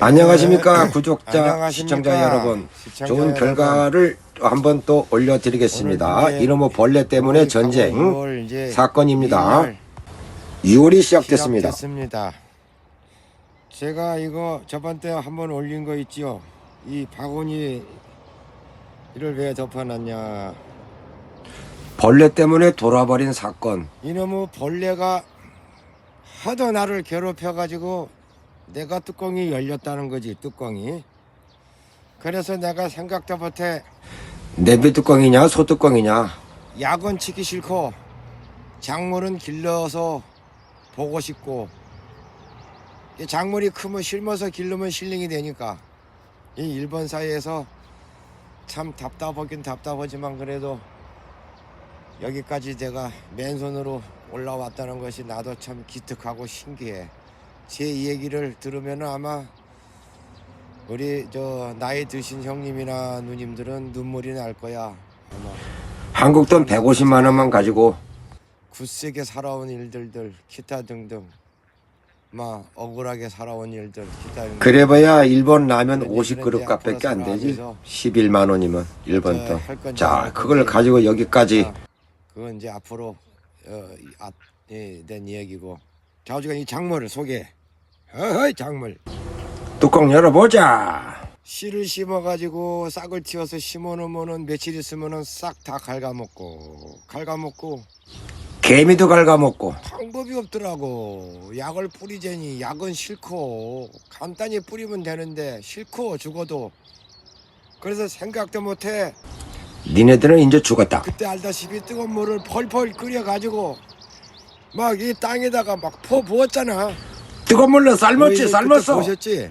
안녕하십니까 네. 구독자 안녕하십니까. 시청자 여러분 시청자 좋은 여러분. 결과를 한번 또 올려드리겠습니다 오늘 이제 이놈의 벌레 때문에 전쟁 강원 6월 이제 사건입니다 이날 6월이 시작됐습니다 시작됐습니다. 제가 이거 저번 때 한번 올린 거 있지요. 이 바구니 이를 왜 덮어놨냐? 벌레 때문에 돌아버린 사건 이놈의 벌레가 하도 나를 괴롭혀가지고 내가 뚜껑이 열렸다는 거지 뚜껑이. 그래서 내가 생각도 못해 내비 뚜껑이냐 소 뚜껑이냐 약은 치기 싫고 작물은 길러서 보고 싶고 이 작물이 크면 실면서 길르면 실링이 되니까 이 일본 사회에서 참 답답하긴 답답하지만 그래도 여기까지 제가 맨손으로 올라왔다는 것이 나도 참 기특하고 신기해. 제 얘기를 들으면 아마 우리 저 나이 드신 형님이나 누님들은 눈물이 날 거야. 아마. 한국 돈 150만 원만 가지고. 굳세게 살아온 일들들 기타 등등. 막 억울하게 살아온 일들 기타 등등. 그래봐야 일본 라면 그런 50그릇 얘기는 값밖에 안 되지. 살아가면서 11만 원이면 일본 어, 할 건지 돈자 안할 그걸 건지. 가지고 여기까지. 아, 그건 이제 앞으로 어, 이- 앞, 예, 된 이야기고. 자 어지간 이 작물을 소개 어허이 작물 뚜껑 열어보자 씨를 심어가지고 싹을 틔워서 심어놓으면은 며칠 있으면은 싹 다 갉아먹고 갉아먹고 개미도 갉아먹고 방법이 없더라고. 약을 뿌리자니 약은 싫고 간단히 뿌리면 되는데 싫고 죽어도 그래서 생각도 못해. 니네들은 이제 죽었다 그때 알다시피 뜨거운 물을 펄펄 끓여가지고 막 이 땅에다가 막 퍼 부었잖아. 뜨거운 물로 삶았지 그때 삶았어. 보셨지?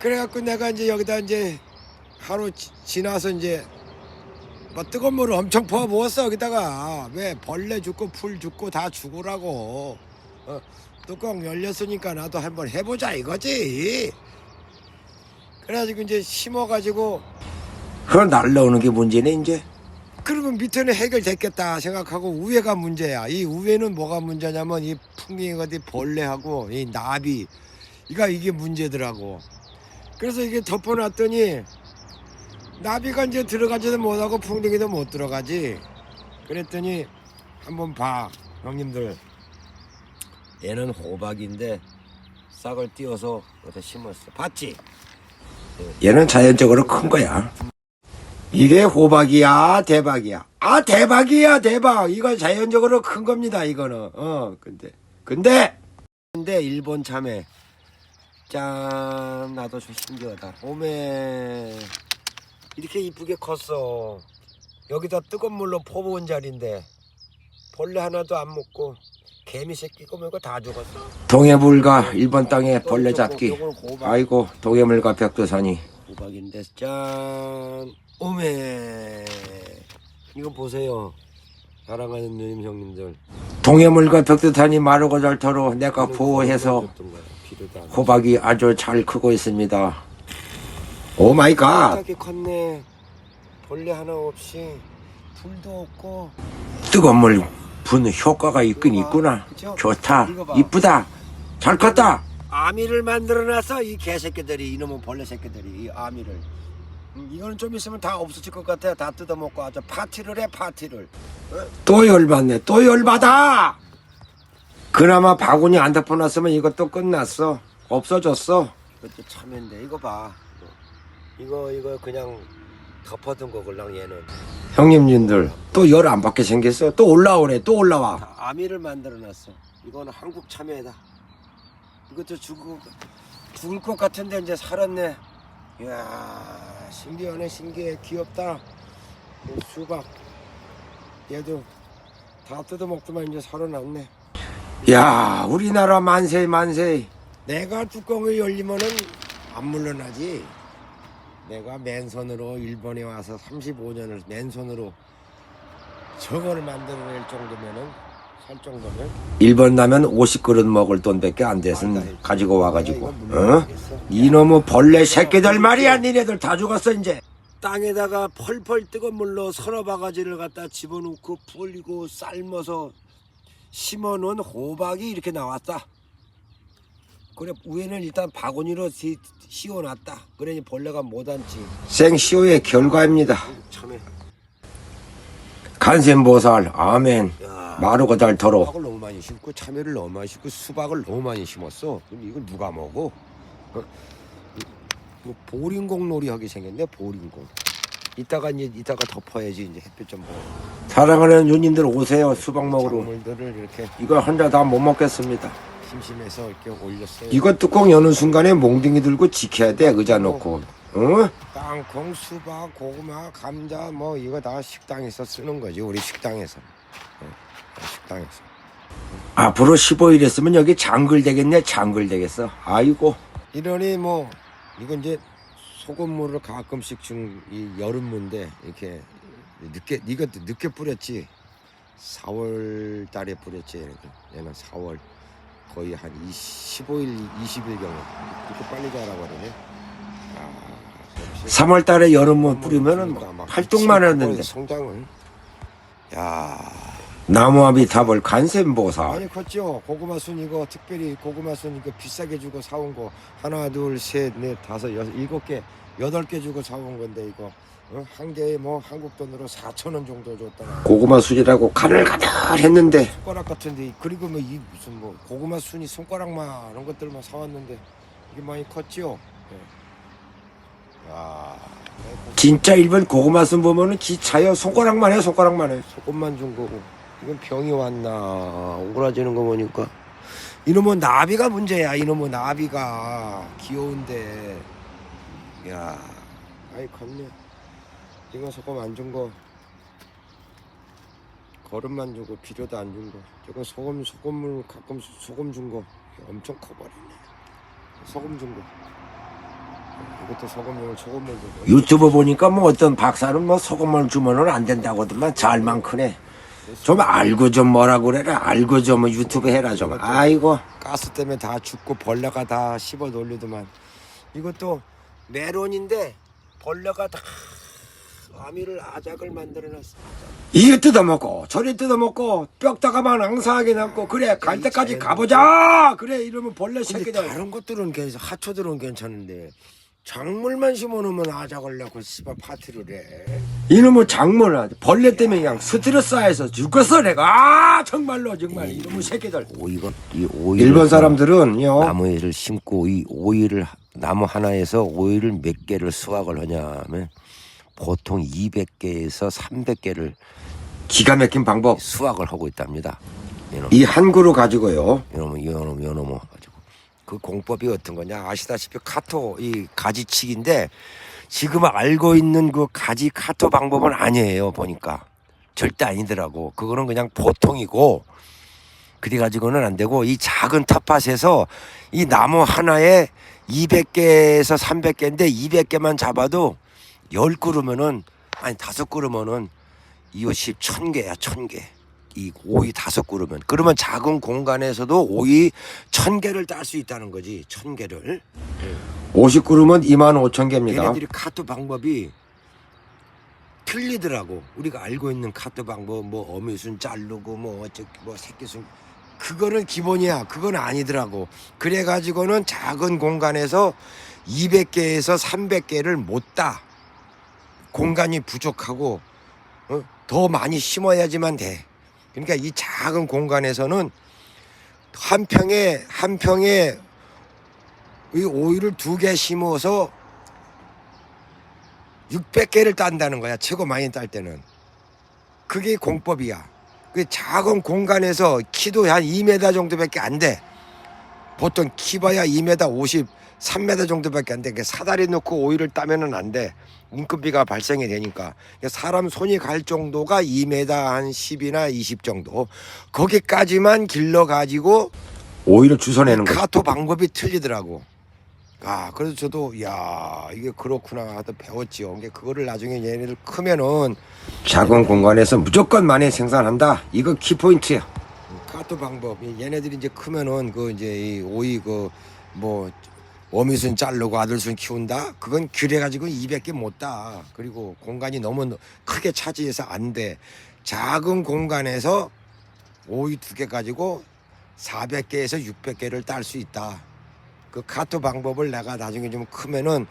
그래갖고 내가 이제 여기다 이제 하루 지, 지나서 이제 막 뜨거운 물을 엄청 퍼 부었어 여기다가. 왜 벌레 죽고 풀 죽고 다 죽으라고. 어, 뚜껑 열렸으니까 나도 한번 해보자 이거지. 그래가지고 이제 심어가지고 그걸 날라오는 게 문제네 이제 그러면 밑에는 해결됐겠다 생각하고 우회가 문제야. 이 우회는 뭐가 문제냐면 이 풍뎅이가 벌레하고 이 나비 이가 이게 문제더라고. 그래서 이게 덮어놨더니 나비가 이제 들어가지도 못하고 풍뎅이도 못 들어가지. 그랬더니 한번 봐 형님들. 얘는 호박인데 싹을 띄워서 여기다 심었어. 봤지? 얘는 자연적으로 큰 거야. 이게 호박이야, 대박이야. 아, 대박이야, 대박. 이거 자연적으로 큰 겁니다, 이거는. 어, 근데, 근데, 근데 일본 참외 짠 나도 좀 신기하다 오메 이렇게 이쁘게 컸어 여기다 뜨거운 물로 퍼부은 자리인데 벌레 하나도 안 먹고 개미 새끼 꼬매고 다 죽었어 동해물과 일본 땅에 벌레 잡기. 아이고, 동해물과 벽두산이. 호박인데 짠 오메 이거 보세요 사랑하는 누님 형님들 동해물과 벽두산이 마르고 절터로 내가 보호해서 호박이 아주 잘 크고 있습니다. 오 마이 갓. 컸네 벌레 하나 없이 불도 없고 뜨거운 물 분 효과가 있긴 있구나. 좋다. 이쁘다. 잘 컸다. 아미를 만들어놨어 이 개새끼들이 이놈의 벌레 새끼들이 이 아미를 음, 이거는 좀 있으면 다 없어질 것 같아 다 뜯어먹고 아주 파티를 해 파티를 또 열받네. 또 열받아. 그나마 바구니 안 덮어놨으면 이것도 끝났어. 없어졌어. 이것도 참인데 이거 봐 이거 이거 그냥 덮어둔 거걸랑 얘는 형님님들 또 열 안 받게 생겼어. 또 올라오네. 또 올라와. 다 아미를 만들어놨어 이거는 한국 참외다 이것도 죽을 죽을 것 같은데 이제 살았네. 이야 신기하네 신기해. 귀엽다. 이 수박 얘도 다 뜯어먹더만 이제 살아났네. 야 우리나라 만세 만세. 내가 뚜껑을 열리면은 안 물러나지. 내가 맨손으로 일본에 와서 35년을 맨손으로 저거를 만들어낼 정도면은 일본 라면 50그릇 먹을 돈밖에 안 돼서 가지고 와가지고 어? 이놈의 벌레 새끼들 말이야 니네들 다 죽었어 이제 땅에다가 펄펄 뜨거운 물로 서너 바가지를 갖다 집어넣고 불리고 삶아서 심어놓은 호박이 이렇게 나왔다. 그래 위에는 일단 바구니로 시, 씌워놨다. 그러니 벌레가 못 앉지. 생시오의 결과입니다. 간센보살 아멘. 야. 마루고달토로 수박을 너무 많이 심고 참외를 너무 많이 심고 수박을 너무 많이 심었어. 그럼 이걸 누가 먹어? 어? 이- 뭐 보링공 놀이 하게 생겼네 보링공. 이따가 이제 이따가 덮어야지 이제 햇빛 좀 보고. 사랑하는 유님들 오세요 수박 먹으러. 작물들을 이렇게 이거 혼자 다 못 먹겠습니다. 심심해서 이렇게 올렸어요. 이거 뚜껑 여는 순간에 몽둥이 들고 지켜야 돼 의자 놓고. 어? 땅콩, 수박, 고구마, 감자 뭐 이거 다 식당에서 쓰는 거지 우리 식당에서. 어, 식당에서. 앞으로 15일 했으면 여기 장글 되겠네 장글 되겠어. 아이고. 이러니 뭐 이건 이제 소금물을 가끔씩 준이 여름무인데 이렇게 늦게 이것도 늦게 뿌렸지. 4월 달에 뿌렸지 얘는 얘는 4월 거의 한 20, 15일 20일 경에 이렇게 빨리 자라버리네. 아, 역시 3월 달에 여름문 뿌리면은 그러니까 막 활동만 했는데. 성장을. 야 나무아비 탑을 간센보살. 많이 컸죠. 고구마 순 이거 특별히 고구마 순 이거 비싸게 주고 사온 거 하나 둘 셋 넷 다섯 여섯 일곱 개 여덟 개 주고 사온 건데 이거 어? 한 개에 뭐 한국 돈으로 4천 원 정도 줬다. 고구마 수지라고 간을 가득 했는데 손가락 같은데 그리고 뭐 이 무슨 뭐 고구마 순이 손가락만 이런 것들만 사왔는데 이게 많이 컸죠. 예. 야 진짜 일본 고구마 순 보면은 기차요 손가락만 해 손가락만 해. 조금만 준 거고 이건 병이 왔나. 오그라지는 거 보니까. 이놈은 나비가 문제야 이놈은 나비가. 귀여운데. 야 아이 컸네 이거 소금 안 준 거. 거름만 주고 비료도 안 준 거. 저건 소금 소금물 가끔 소금 준 거. 엄청 커버리네. 소금 준 거. 이것도 소금물 소금물 준 거. 유튜브 보니까 뭐 어떤 박사는 뭐 소금을 주면은 안 된다고 하더만 잘만 크네. 좀 알고 좀 뭐라 그래라. 알고 좀 유튜브 해라 좀. 아이고. 가스 때문에 다 죽고 벌레가 다 씹어 놀리더만. 이것도 메론인데 벌레가 다 아미를 아작을 만들어놨어 이게 뜯어먹고 저리 뜯어먹고 뼈다가만 앙상하게 남고 그래 갈 때까지 가보자! 그래 이러면 벌레 근데 새끼들. 다른 것들은 괜찮 하초들은 괜찮은데 작물만 심어놓으면 아작을 내고 씨발 파티를 해 이놈의 작물 벌레 때문에 그냥 스트레스 쌓여서 죽었어 내가. 아, 정말로 정말. 이놈의 새끼들. 오이가 이 오이 일본 사람들은요. 나무를 심고 이 오이를 나무 하나에서 오이를 몇 개를 수확을 하냐면 보통 200개에서 300개를 기가 막힌 방법. 수확을 하고 있답니다. 이놈. 이 한 그루 가지고요. 요놈 요놈 요놈 가지고. 그 공법이 어떤 거냐. 아시다시피 카토 이 가지치기인데 지금 알고 있는 그 가지 카토 방법은 아니에요 보니까 절대 아니더라고 그거는 그냥 보통이고 그래 가지고는 안 되고 이 작은 텃밭에서 이 나무 하나에 200개에서 300개인데 200개만 잡아도 열 그루면은 아니 다섯 그루면은 이웃이 천 개야 천 개. 이 오이 다섯 그루면 그러면 작은 공간에서도 오이 천 개를 딸 수 있다는 거지 천 개를. 50그루면 2만 5천 개입니다. 얘네들이 카트 방법이 틀리더라고. 우리가 알고 있는 카트 방법 뭐 어미순 자르고 뭐 어쩌 뭐 새끼순. 그거는 기본이야. 그건 아니더라고. 그래 가지고는 작은 공간에서 200개에서 300개를 못 따. 공간이 부족하고 어? 더 많이 심어야지만 돼 그러니까 이 작은 공간에서는 한 평에 한 평에 이 오이를 두 개 심어서 600개를 딴다는 거야. 최고 많이 딸 때는. 그게 공법이야. 그 작은 공간에서 키도 한 2m 정도밖에 안 돼. 보통 키봐야 2m 50, 3m 정도밖에 안 돼. 그 사다리 놓고 오이를 따면은 안 돼. 인건비가 발생이 되니까. 사람 손이 갈 정도가 2m 한 10이나 20 정도. 거기까지만 길러 가지고 오히려 주워내는 거죠 카토 방법이 틀리더라고. 아, 그래서 저도 야 이게 그렇구나 하다 배웠지요. 이게 그거를 나중에 얘네들 크면은 작은 공간에서 무조건 많이 생산한다 이거 키포인트야 카토 방법. 이 얘네들이 이제 크면은 그 이제 이 오이 그뭐 어미순 자르고 아들순 키운다. 그건 그래 가지고 200개 못 따. 그리고 공간이 너무 크게 차지해서 안 돼. 작은 공간에서 오이 두 개 가지고 400개에서 600개를 딸 수 있다. 그 카트 방법을 내가 나중에 좀 크면은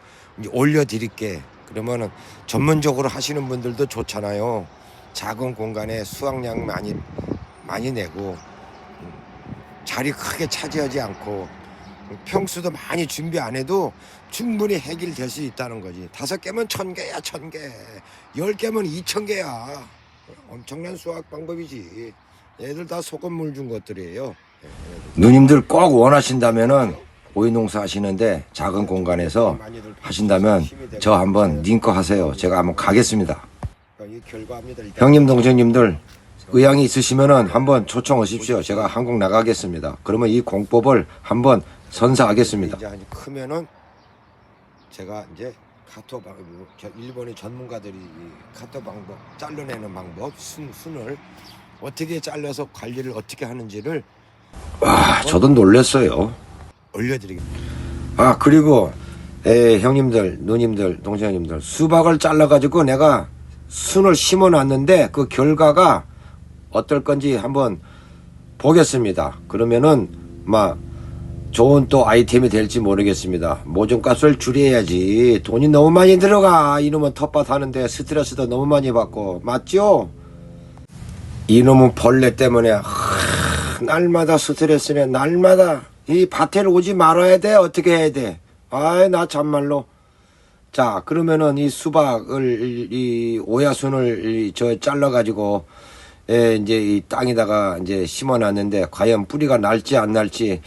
올려드릴게. 그러면은 전문적으로 하시는 분들도 좋잖아요. 작은 공간에 수확량 많이 많이 내고 음, 자리 크게 차지하지 않고 평수도 많이 준비 안 해도 충분히 해결될 수 있다는 거지. 다섯 개면 천 개야, 천 개. 열 개면 이천 개야. 엄청난 수학 방법이지. 얘들 다 소금 물 준 것들이에요. 누님들 꼭 원하신다면은 오이 농사 하시는데 작은 공간에서 하신다면 저 한번 링크 하세요. 제가 한번 가겠습니다. 형님 동생님들 의향이 있으시면은 한번 초청하십시오. 제가 한국 나가겠습니다. 그러면 이 공법을 한번 선사하겠습니다. 이제 아주 크면은 제가 이제 카토 방법, 저 일본의 전문가들이 이 카토 방법, 잘라내는 방법, 순 순을 어떻게 잘라서 관리를 어떻게 하는지를 와, 저도 놀랐어요. 올려드리겠습니다. 아 그리고 에, 형님들, 누님들, 동생님들 수박을 잘라가지고 내가 순을 심어놨는데 그 결과가 어떨 건지 한번 보겠습니다. 그러면은 막 좋은 또 아이템이 될지 모르겠습니다. 모종값을 줄여야지. 돈이 너무 많이 들어가. 이놈은 텃밭 하는데 스트레스도 너무 많이 받고 맞죠? 이놈은 벌레 때문에 하, 날마다 스트레스네. 날마다 이 밭에 오지 말아야 돼. 어떻게 해야 돼? 아이 나 참말로. 자 그러면은 이 수박을 이 오야순을 이 저 잘라가지고 에 이제 이 땅에다가 이제 심어놨는데 과연 뿌리가 날지 안 날지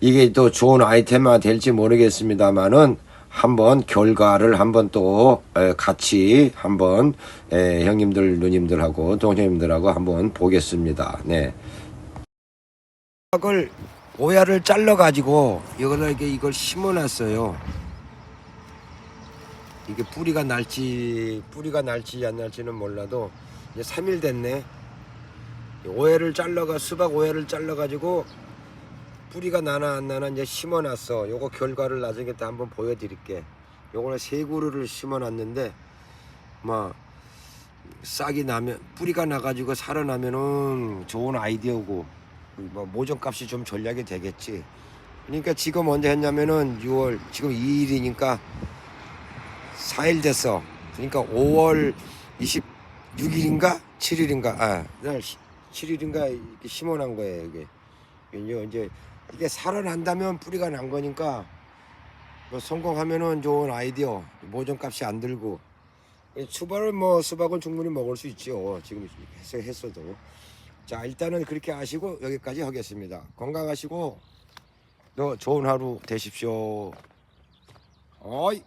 이게 또 좋은 아이템이 될지 모르겠습니다만은 한번 결과를 한번 또 에, 같이 한번 에, 형님들 누님들하고 동생님들하고 한번 보겠습니다. 네. 수박을 오야를 잘라 가지고 이거를 이걸 심어놨어요. 이게 뿌리가 날지 뿌리가 날지 안 날지는 몰라도 이제 3일 됐네. 오야를 잘라가 수박 오야를 잘라 가지고 뿌리가 나나 안 나나 이제 심어놨어. 요거 결과를 나중에 또 한번 보여드릴게. 요거는 세 그루를 심어놨는데 막 싹이 나면 뿌리가 나가지고 살아나면은 좋은 아이디어고 뭐 모종값이 좀 전략이 되겠지. 그러니까 지금 언제 했냐면은 6월 지금 2일이니까 4일 됐어. 그러니까 5월 26일인가 7일인가 아, 날 7일인가 이렇게 심어놓은 거예요 이게. 이제 이게 살아난다면 뿌리가 난 거니까 뭐 성공하면은 좋은 아이디어 모종값이 안 들고 수박을 뭐 수박은 충분히 먹을 수 있죠. 지금 했어 했어도. 자 일단은 그렇게 하시고 여기까지 하겠습니다. 건강하시고 또 좋은 하루 되십시오. 어이.